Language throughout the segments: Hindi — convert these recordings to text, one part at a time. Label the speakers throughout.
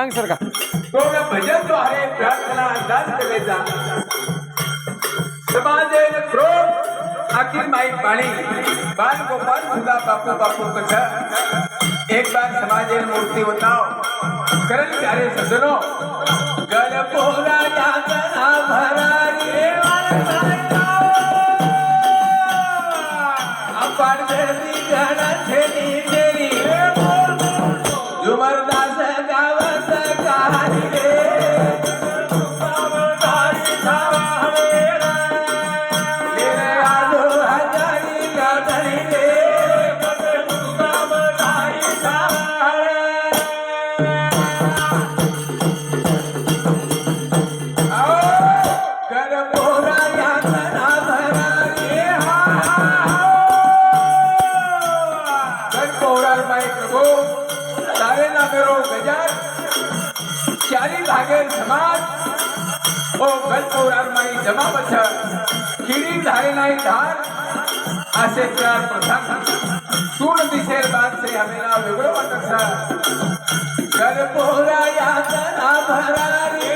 Speaker 1: अंग सरका
Speaker 2: भजन जो आहे प्रार्थना समाजे क्रोध माई पाणी. बाल गोपाल सुद्धा बापू बापू कस एक बार समाजे मूर्ती होता करल प्यारे सजनो गणपोरा जाता भरा रे आपण नाही चार. असे चार प्रथम सूड दिसेल बाद से हमेला वेगळं वाटत सर पोहरा या भरारी.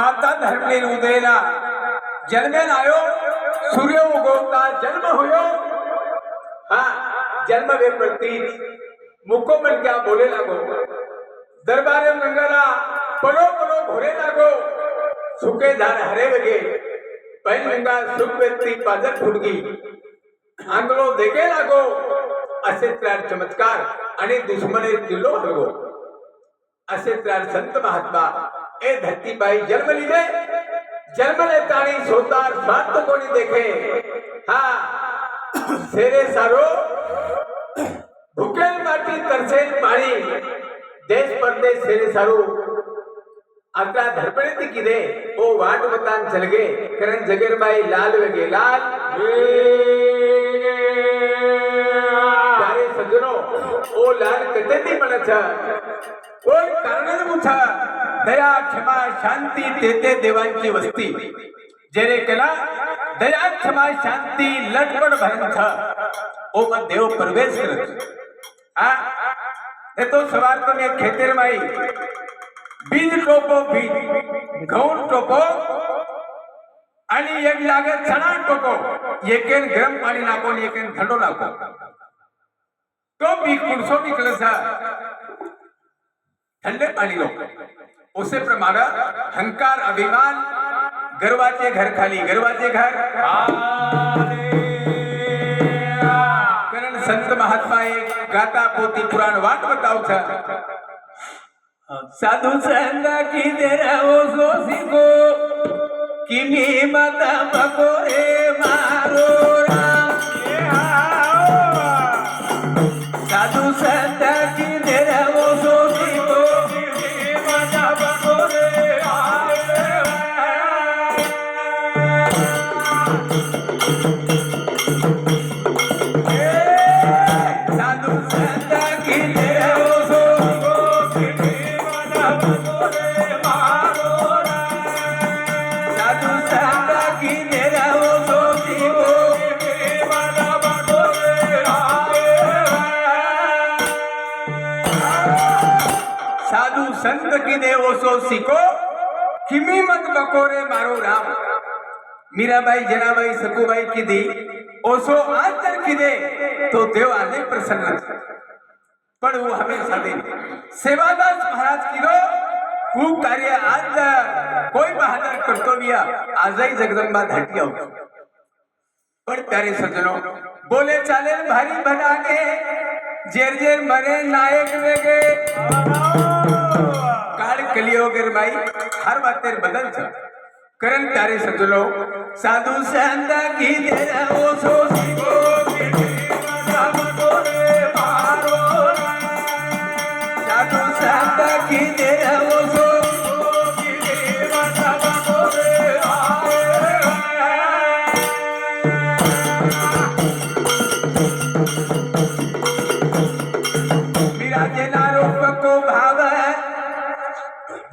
Speaker 2: माता धर्मने उदयला. जन्मे आयो सूर्य उगवता जन्म होयो. हा जन्म वे प्रतीत. मुको मन क्या बोले लागो. दरबारे मंगला पडो पडो भोरे लागो. सुके झाड हरे वगे पैन मंगा सुख व्यक्ती पाजर फुडगी. आंगलो देगे लागो. असे त्यार चमत्कार आणि दुश्मने दिलो हलगो. असे त्यार संत महात्मा ए धरतीबाई जन्म लिहिले जन्म लेतानी सोतार स्वार्थ कोणी देखे। हा सेरे सारो, भुकेल माटी तरसेल पाणी। देश परदेश सेरे सारो। आता धडपडे ती किदे? ओ वाट वतान चलगे। करण जगेरबाई लाल वेगे, लाल। सज्जनो, ओ लाल कते ती म्हणत कोण कारण मुठा दया क्षमा शांती देते देवांची वस्ती. जेणे केला दया क्षमा शांती लटपण भरंथ ओ मग देव प्रवेश करत. हा तो सवाल तुम्ही खेतेर माई बीज टोपो बीज. गहून टोपो. आणि एक जागे चणा टोपो. एकेन गरम पाणी नाको एकेन थंडो नाको तो बीज कुडसो निकलसा थंडे पाणी लोक उसे प्रमाणे हंकार अभिमान गर्वाचे घर खाली गर्वाचे घर। कारण संत महात्मा एक गाता पोती पुराण वाट बताव साधू साधु की तेरा ओ हो सो सिको कि मी माता भगो ખીમી મત બકોરે મારો રામ મીરાબાઈ જનાબાઈ સકુબાઈ કીધી ઓસો આંતર કીધે તો દેવ આજે પ્રસન્ન છે પણ હું હંમેશા દે સેવાદાસ મહારાજ કીધો હું કાર્ય આજ કોઈ બહાદર કર્તવ્ય આજે જગદંબા ધાટી આવું પણ ત્યારે સજ્જનો બોલે ચાલે ભારી બનાગે જેર જેર મરે નાયક વેગે કાળ કલિયોગર ભાઈ હર વાત તેર બદલ છે કરન તારે સજ્જનો સાધુ સંત કી દે ઓસો શીખો સાધુ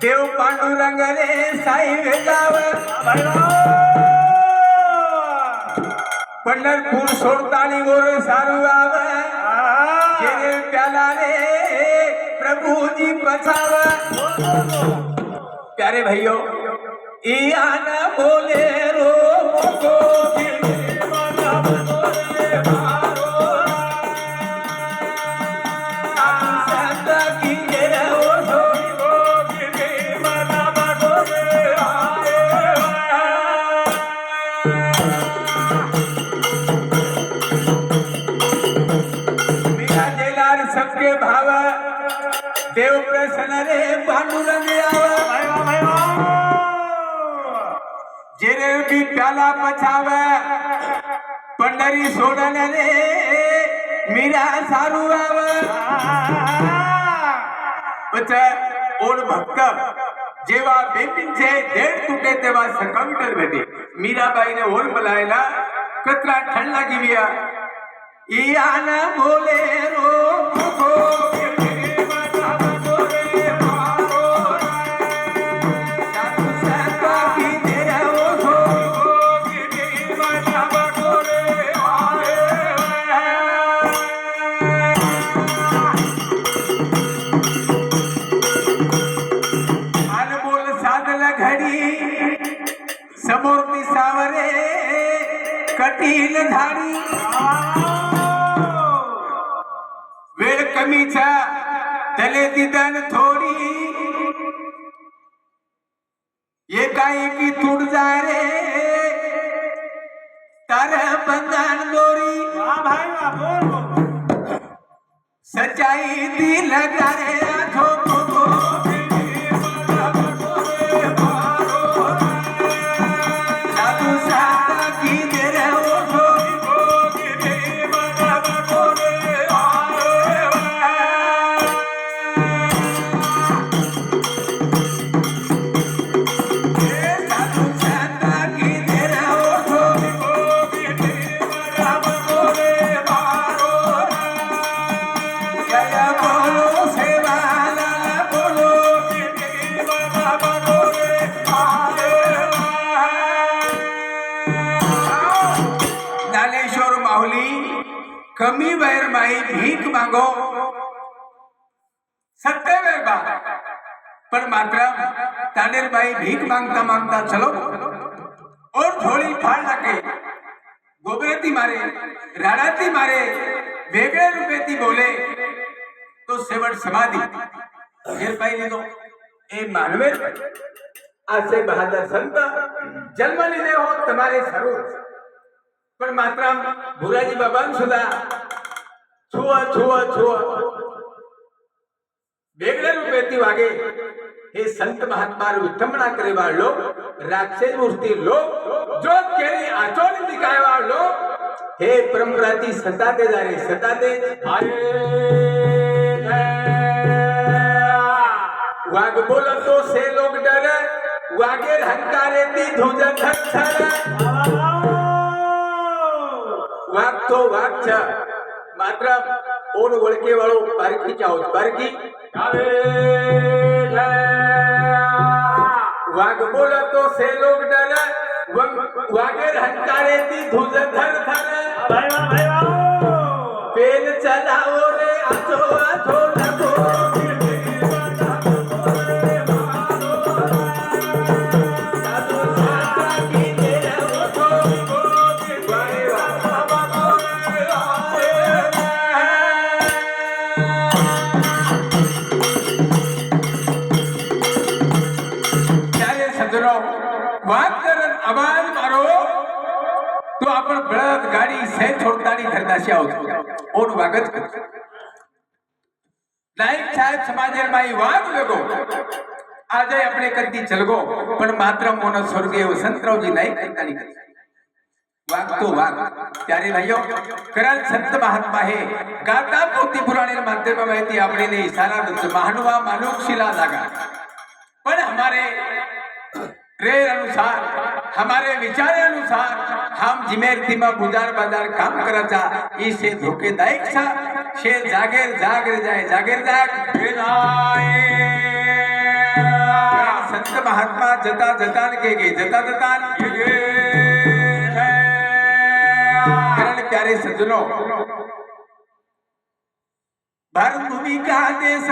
Speaker 2: देव पांडु रंग रे साई वेदाव पंडरपुर सोड़ताली गोर सारू आव जेने प्याला रे प्रभु जी बचाव प्यारे भाइयों इया न बोले देव प्रसन्न रे भानुरंगियावा जेरे भी प्याला पछावे पंडरी सोडन रे, मीरा सारू बच्चा ओन भक्त, जेवा बेपिन छे देड तूटे तेवा सकंटर बेटी मीराबाई ने ओन बुलायला, कतरा ठंड लगी विया। इया न बोले रो नील वेळ कमीचा तले दिदन थोडी. एकाएकी तुड जा रे तार बंधन दोरी सच्चाई दिल जा रे आठो કમી વેર માઈ ભીખ માંગો સત્ય વેર બા પણ માત્ર તાનેર બાઈ ભીખ માંગતા માંગતા ચલો ઓર થોડી ફાળ નાખે ગોબરેતી મારે રાડાતી મારે વેગળે રૂપેથી બોલે તો સેવડ સમાધિ ઘેરભાઈ લીધો એ માનવે આ છે બહાદર સંત જન્મ લીધે હો તમારે સરું પણ માત્ર ભુરાજી બાબાને સુધા છુવ છુવ છુવ બેગડેલું પેતી વાગે હે સંત મહાત્માર વિઠમણા કરેવા લો રાક્ષસ મૂર્તિ લો જો કેરી આચોલી દિખાવા લો હે પરંપરાથી સતાતે જારે સતાતે વાગ બોલતો તો સે લોગ ડરે વાગે હંકારે તી ધુજન થર વાઘ તો વાઘ છે માત્ર ઓન ઓળખે વાળો પારકી ચાહો પારકી આવે વાઘ બોલો તો સે લોક ડર વાગે હંકારે તી ધુજ થર થર પેલ ચલાવો રે આછો છોડતાની ઘરદાસી આવતો ઓનું વાગત કરતો નાયક સાહેબ સમાજેર માઈ વાગ વેગો આજે આપણે કદી ચલગો પણ માત્ર મોનો સ્વર્ગીય વસંતરાવજી નાયક કરતાની કરી વાગ તો વાગ ત્યારે ભાઈઓ કરણ સંત મહાત્મા હે ગાતા પોતી પુરાણે माध्यम माहिती આપણે ने इशारा दो महानुवा मानुक शिला जागा पर हमारे प्रेर अनुसार हमारे विचार अनुसार हम जिमेरती में गुजार बाज़ार काम कराचा, इसे धोकेदायक सा। शे जागेर जाग रे जाए, जागेर जाग जाए संत महात्मा जता जतान के गे, जता जतान के करण प्यारे सज्जनों, भारत भूमि का देश